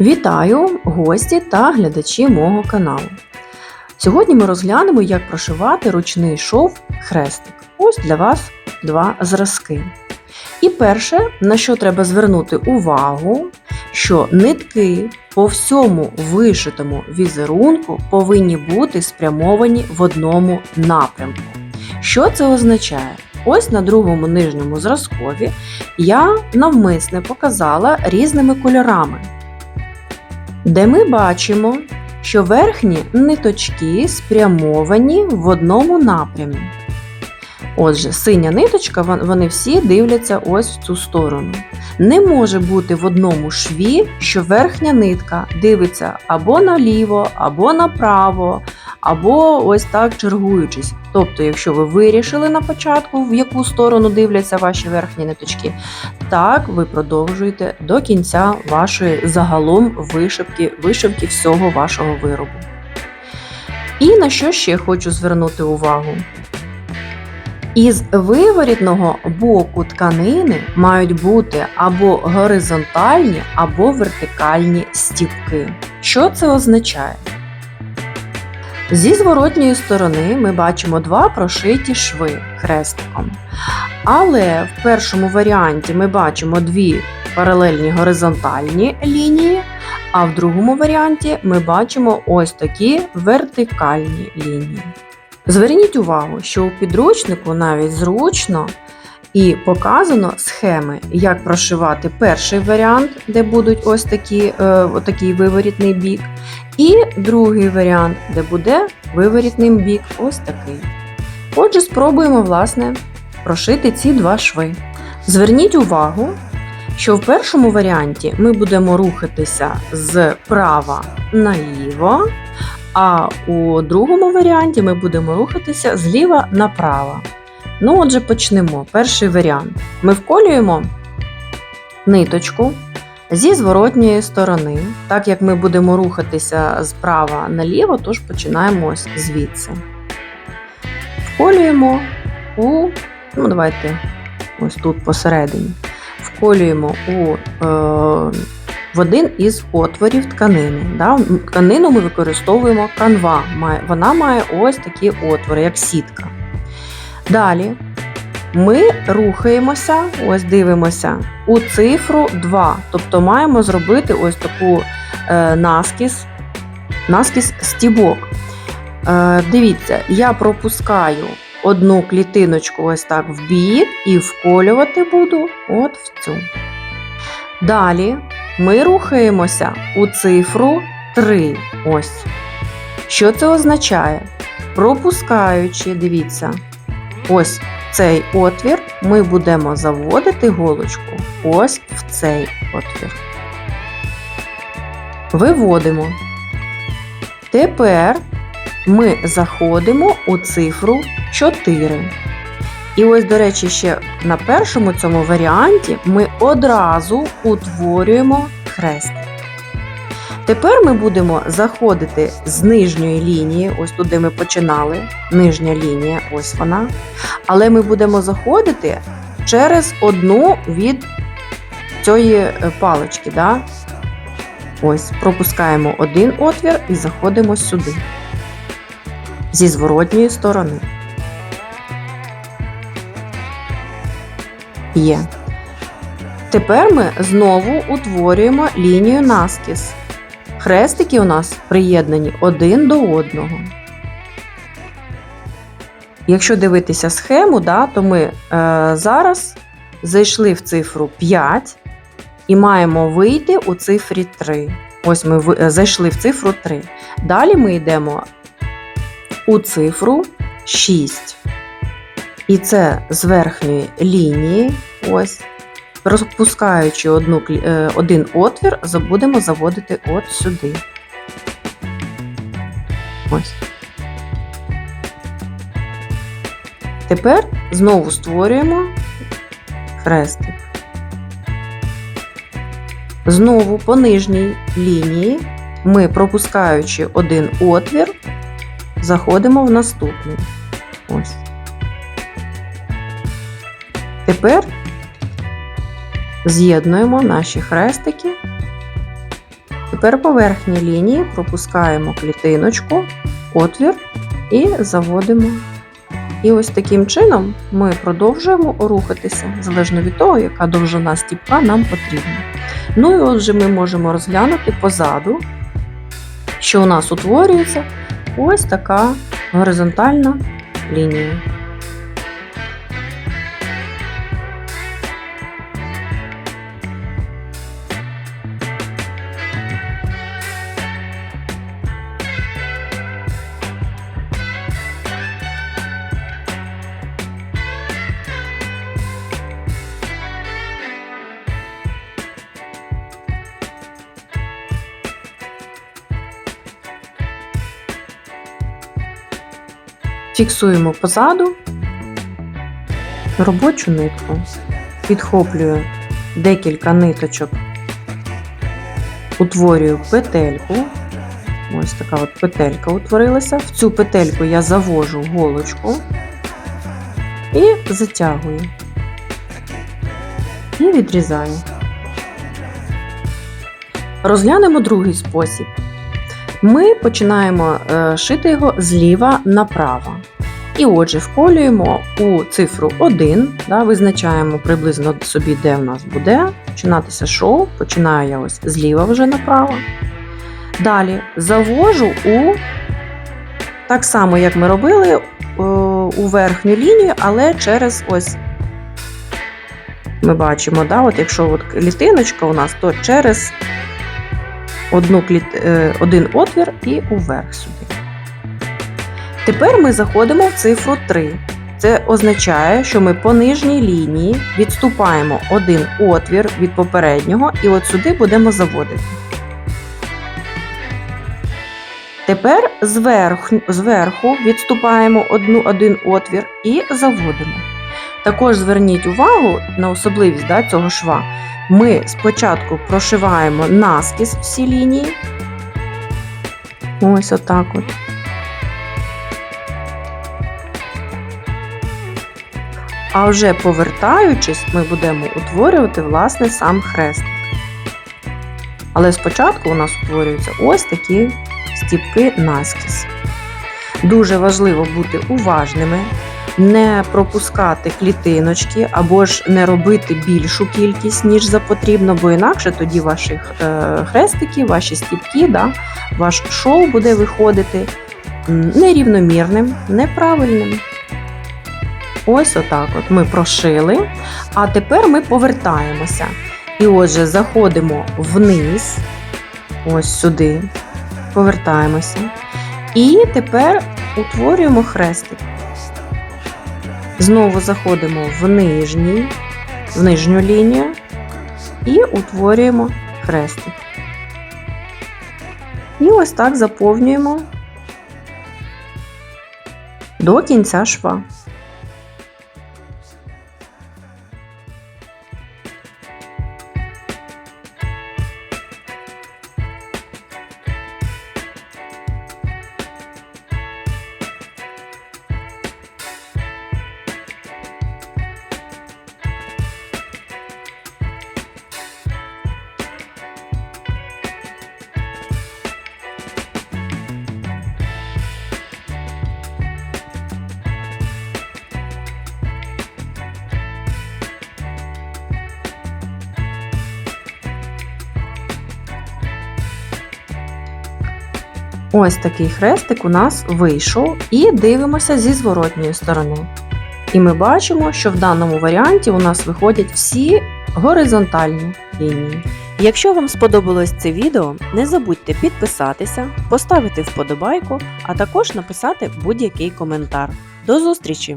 Вітаю гості та глядачі мого каналу. Сьогодні ми розглянемо, як прошивати ручний шов хрестик. Ось для вас два зразки. І перше, на що треба звернути увагу, що нитки по всьому вишитому візерунку повинні бути спрямовані в одному напрямку. Що це означає? Ось на другому нижньому зразкові я навмисне показала різними кольорами, де ми бачимо, що верхні ниточки спрямовані в одному напрямі. Отже, синя ниточка, вони всі дивляться ось в цю сторону. Не може бути в одному шві, що верхня нитка дивиться або наліво, або направо, або ось так чергуючись. Тобто, якщо ви вирішили на початку, в яку сторону дивляться ваші верхні ниточки, так ви продовжуєте до кінця вашої загалом вишивки, вишивки всього вашого виробу. І на що ще хочу звернути увагу? Із виворітного боку тканини мають бути або горизонтальні, або вертикальні стіпки. Що це означає? Зі зворотньої сторони ми бачимо два прошиті шви хрестиком. Але в першому варіанті ми бачимо дві паралельні горизонтальні лінії, а в другому варіанті ми бачимо ось такі вертикальні лінії. Зверніть увагу, що у підручнику навіть зручно і показано схеми, як прошивати перший варіант, де будуть ось такі, е, такий виворітний бік, і другий варіант, де буде виворітний бік ось такий. Отже, спробуємо власне прошити ці два шви. Зверніть увагу, що в першому варіанті ми будемо рухатися з права наліво, а у другому варіанті ми будемо рухатися зліва направо. Ну, отже, почнемо. Перший варіант. Ми вколюємо ниточку зі зворотньої сторони. Так як ми будемо рухатися справа наліво, тож починаємо ось звідси. Вколюємо у, ну, давайте ось тут посередині. Вколюємо у е, в один із отворів тканини. Да? Тканину ми використовуємо канва. Вона має ось такі отвори, як сітка. Далі ми рухаємося, ось дивимося у цифру 2. Тобто маємо зробити ось таку е, наскіз, наскіз стібок. Е, дивіться, я пропускаю одну клітиночку ось так в бік і вколювати буду от в цю. Далі ми рухаємося у цифру 3. Ось. Що це означає? Пропускаючи, дивіться, ось цей отвір, ми будемо заводити голочку ось в цей отвір. Виводимо. Тепер ми заходимо у цифру 4. І ось, до речі, ще на першому цьому варіанті ми одразу утворюємо хрест. Тепер ми будемо заходити з нижньої лінії, ось тут, де ми починали, нижня лінія, ось вона. Але ми будемо заходити через одну від цієї е, палички. Да? Ось, пропускаємо один отвір і заходимо сюди. Зі зворотньої сторони. Є. Тепер ми знову утворюємо лінію наскіз. Хрестики у нас приєднані один до одного. Якщо дивитися схему, да, то ми е, зараз зайшли в цифру 5 і маємо вийти у цифрі 3. Ось ми ви- е, зайшли в цифру 3. Далі ми йдемо у цифру 6. І це з верхньої лінії, ось, розпускаючи одну, е, один отвір, будемо заводити от сюди. Ось. Тепер знову створюємо хрестик. Знову по нижній лінії ми, пропускаючи один отвір, заходимо в наступний. Ось. Тепер з'єднуємо наші хрестики Тепер по верхній лінії пропускаємо клітиночку, отвір і заводимо. І ось таким чином ми продовжуємо рухатися, залежно від того, яка довжина стіпка нам потрібна. Ну і отже, ми можемо розглянути позаду, що у нас утворюється ось така горизонтальна лінія. Фіксуємо позаду робочу нитку, підхоплюю декілька ниточок, утворюю петельку. Ось така от петелька утворилася. В цю петельку я завожу голочку і затягую, і відрізаю. Розглянемо другий спосіб. Ми починаємо е, шити його зліва направо. І отже, вколюємо у цифру 1, да, визначаємо приблизно собі, де в нас буде починатися шов. Починаю я ось зліва вже направо. Далі завожу у так само, як ми робили, е, у верхню лінію, але через ось. Ми бачимо, да, от якщо от клітиночка у нас, то через одну кліт... е, один отвір і уверх сюди. Тепер ми заходимо в цифру 3. Це означає, що ми по нижній лінії відступаємо один отвір від попереднього і от сюди будемо заводити. Тепер зверху, зверху відступаємо одну, один отвір і заводимо. Також зверніть увагу на особливість да, цього шва. Ми спочатку прошиваємо наскіз всі лінії. Ось отак от. А вже повертаючись, ми будемо утворювати власне сам хрестик. Але спочатку у нас утворюються ось такі стіпки наскіз. Дуже важливо бути уважними, не пропускати клітиночки або ж не робити більшу кількість, ніж за потрібно, бо інакше тоді ваші е, хрестики, ваші стіпки, да, ваш шоу буде виходити нерівномірним, неправильним. Ось отак от ми прошили. А тепер ми повертаємося. І отже, заходимо вниз, ось сюди, повертаємося. І тепер утворюємо хрестик. Знову заходимо в нижній, в нижню лінію і утворюємо хрестик. І ось так заповнюємо до кінця шва. Ось такий хрестик у нас вийшов, і дивимося зі зворотньої сторони. І ми бачимо, що в даному варіанті у нас виходять всі горизонтальні лінії. Якщо вам сподобалось це відео, не забудьте підписатися, поставити вподобайку, а також написати будь-який коментар. До зустрічі!